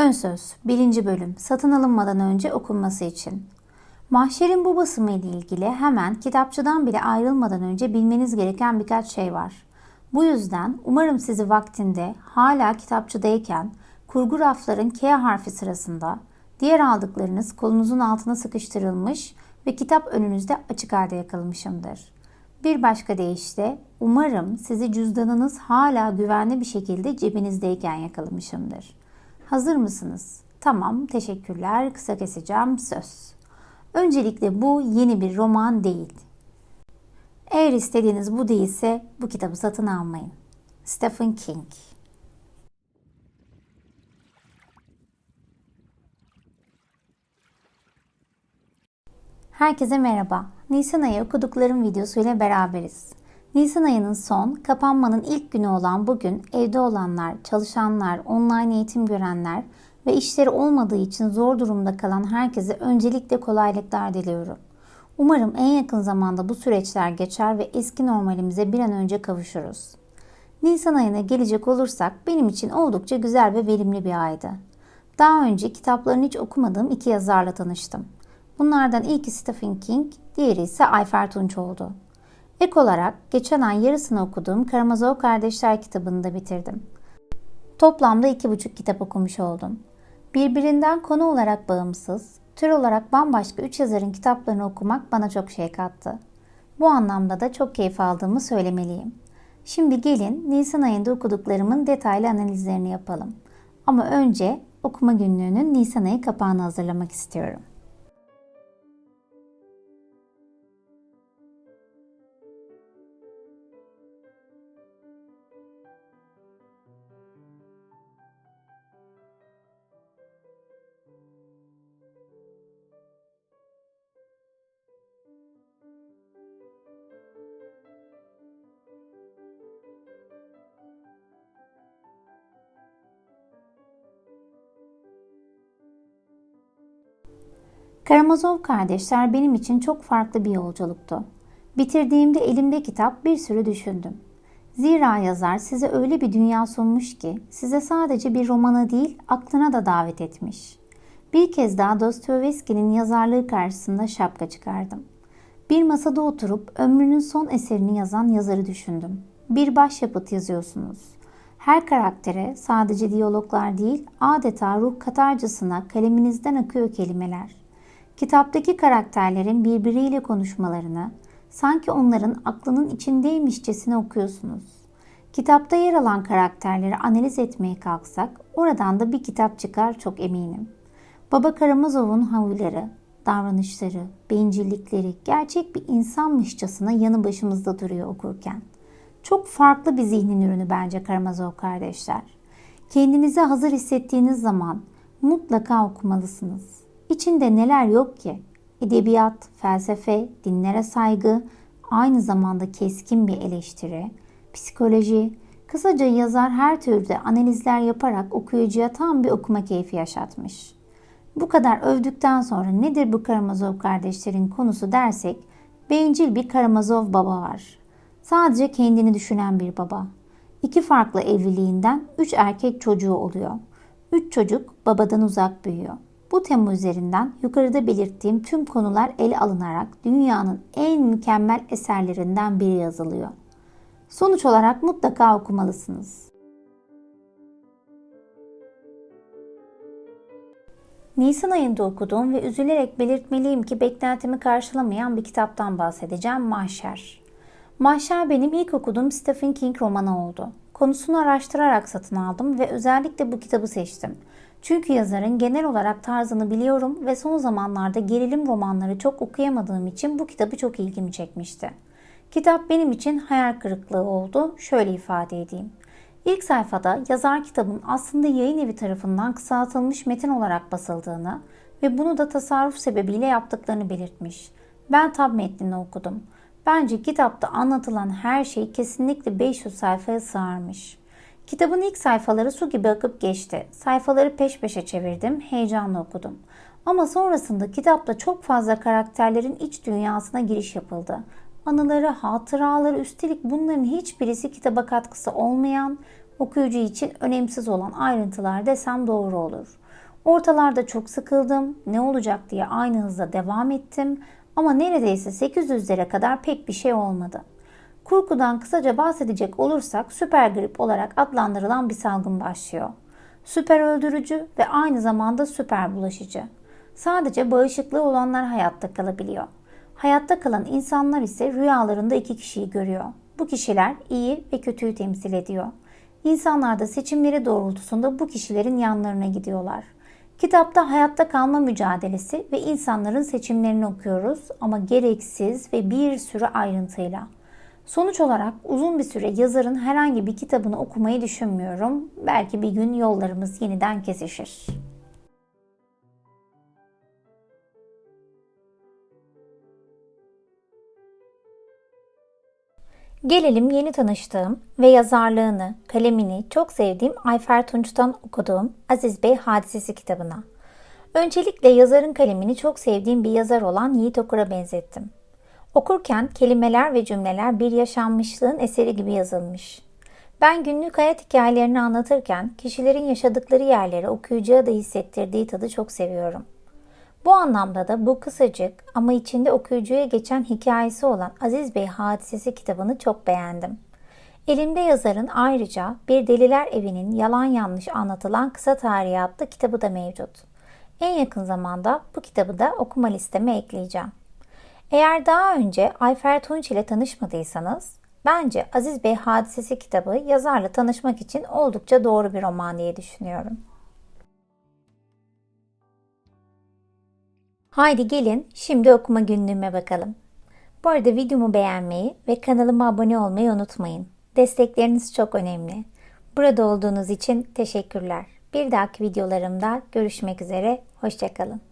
Ön söz 1. bölüm satın alınmadan önce okunması için. Mahşerin bu basımı ile ilgili hemen kitapçıdan bile ayrılmadan önce bilmeniz gereken birkaç şey var. Bu yüzden umarım sizi vaktinde hala kitapçıdayken kurgu rafların K harfi sırasında diğer aldıklarınız kolunuzun altına sıkıştırılmış ve kitap önünüzde açık halde yakalamışımdır. Bir başka deyişle umarım sizi cüzdanınız hala güvenli bir şekilde cebinizdeyken yakalamışımdır. Hazır mısınız? Tamam, teşekkürler. Kısa keseceğim söz. Öncelikle bu yeni bir roman değil. Eğer istediğiniz bu değilse bu kitabı satın almayın. Stephen King Herkese merhaba. Nisan ayı okuduklarım videosuyla beraberiz. Nisan ayının son, kapanmanın ilk günü olan bugün evde olanlar, çalışanlar, online eğitim görenler ve işleri olmadığı için zor durumda kalan herkese öncelikle kolaylıklar diliyorum. Umarım en yakın zamanda bu süreçler geçer ve eski normalimize bir an önce kavuşuruz. Nisan ayına gelecek olursak benim için oldukça güzel ve verimli bir aydı. Daha önce kitaplarını hiç okumadığım iki yazarla tanıştım. Bunlardan ilki Stephen King, diğeri ise Ayfer Tunç oldu. Ek olarak geçen ay yarısını okuduğum Karamazov Kardeşler kitabını da bitirdim. Toplamda iki buçuk kitap okumuş oldum. Birbirinden konu olarak bağımsız, tür olarak bambaşka üç yazarın kitaplarını okumak bana çok şey kattı. Bu anlamda da çok keyif aldığımı söylemeliyim. Şimdi gelin Nisan ayında okuduklarımın detaylı analizlerini yapalım. Ama önce okuma günlüğünün Nisan ayı kapağını hazırlamak istiyorum. Karamazov kardeşler benim için çok farklı bir yolculuktu. Bitirdiğimde elimde kitap bir sürü düşündüm. Zira yazar size öyle bir dünya sunmuş ki size sadece bir romanı değil aklına da davet etmiş. Bir kez daha Dostoyevski'nin yazarlığı karşısında şapka çıkardım. Bir masada oturup ömrünün son eserini yazan yazarı düşündüm. Bir başyapıt yazıyorsunuz. Her karaktere sadece diyaloglar değil adeta ruh katarcasına kaleminizden akıyor kelimeler. Kitaptaki karakterlerin birbiriyle konuşmalarını sanki onların aklının içindeymişçesine okuyorsunuz. Kitapta yer alan karakterleri analiz etmeye kalksak oradan da bir kitap çıkar çok eminim. Baba Karamazov'un havluları, davranışları, bencillikleri gerçek bir insanmışçasına yanı başımızda duruyor okurken. Çok farklı bir zihnin ürünü bence Karamazov kardeşler. Kendinizi hazır hissettiğiniz zaman mutlaka okumalısınız. İçinde neler yok ki? Edebiyat, felsefe, dinlere saygı, aynı zamanda keskin bir eleştiri, psikoloji, kısaca yazar her türde analizler yaparak okuyucuya tam bir okuma keyfi yaşatmış. Bu kadar övdükten sonra nedir bu Karamazov kardeşlerin konusu dersek, bencil bir Karamazov baba var. Sadece kendini düşünen bir baba. İki farklı evliliğinden üç erkek çocuğu oluyor. Üç çocuk babadan uzak büyüyor. Bu tema üzerinden yukarıda belirttiğim tüm konular ele alınarak dünyanın en mükemmel eserlerinden biri yazılıyor. Sonuç olarak mutlaka okumalısınız. Nisan ayında okuduğum ve üzülerek belirtmeliyim ki beklentimi karşılamayan bir kitaptan bahsedeceğim Mahşer. Mahşer benim ilk okuduğum Stephen King romanı oldu. Konusunu araştırarak satın aldım ve özellikle bu kitabı seçtim. Çünkü yazarın genel olarak tarzını biliyorum ve son zamanlarda gerilim romanları çok okuyamadığım için bu kitabı çok ilgimi çekmişti. Kitap benim için hayal kırıklığı oldu. Şöyle ifade edeyim. İlk sayfada yazar kitabın aslında yayın evi tarafından kısaltılmış metin olarak basıldığını ve bunu da tasarruf sebebiyle yaptıklarını belirtmiş. Ben tab metnini okudum. Bence kitapta anlatılan her şey kesinlikle 500 sayfaya sığarmış. Kitabın ilk sayfaları su gibi akıp geçti. Sayfaları peş peşe çevirdim, heyecanla okudum. Ama sonrasında kitapta çok fazla karakterlerin iç dünyasına giriş yapıldı. Anıları, hatıraları üstelik bunların hiçbirisi kitaba katkısı olmayan, okuyucu için önemsiz olan ayrıntılar desem doğru olur. Ortalarda çok sıkıldım, ne olacak diye aynı hızla devam ettim ama neredeyse 800'lere kadar pek bir şey olmadı. Kurkudan kısaca bahsedecek olursak süper grip olarak adlandırılan bir salgın başlıyor. Süper öldürücü ve aynı zamanda süper bulaşıcı. Sadece bağışıklığı olanlar hayatta kalabiliyor. Hayatta kalan insanlar ise rüyalarında iki kişiyi görüyor. Bu kişiler iyi ve kötüyü temsil ediyor. İnsanlar da seçimleri doğrultusunda bu kişilerin yanlarına gidiyorlar. Kitapta hayatta kalma mücadelesi ve insanların seçimlerini okuyoruz ama gereksiz ve bir sürü ayrıntıyla. Sonuç olarak uzun bir süre yazarın herhangi bir kitabını okumayı düşünmüyorum. Belki bir gün yollarımız yeniden kesişir. Gelelim yeni tanıştığım ve yazarlığını, kalemini çok sevdiğim Ayfer Tunç'tan okuduğum Aziz Bey Hadisesi kitabına. Öncelikle yazarın kalemini çok sevdiğim bir yazar olan Yiğit Okur'a benzettim. Okurken kelimeler ve cümleler bir yaşanmışlığın eseri gibi yazılmış. Ben günlük hayat hikayelerini anlatırken kişilerin yaşadıkları yerleri okuyucuya da hissettirdiği tadı çok seviyorum. Bu anlamda da bu kısacık ama içinde okuyucuya geçen hikayesi olan Aziz Bey Hadisesi kitabını çok beğendim. Elimde yazarın ayrıca Bir Deliler Evi'nin yalan yanlış anlatılan kısa tarihi adlı kitabı da mevcut. En yakın zamanda bu kitabı da okuma listeme ekleyeceğim. Eğer daha önce Ayfer Tunç ile tanışmadıysanız, bence Aziz Bey Hadisesi kitabı yazarla tanışmak için oldukça doğru bir roman diye düşünüyorum. Haydi gelin şimdi okuma günlüğüme bakalım. Bu arada videomu beğenmeyi ve kanalıma abone olmayı unutmayın. Destekleriniz çok önemli. Burada olduğunuz için teşekkürler. Bir dahaki videolarımda görüşmek üzere. Hoşçakalın.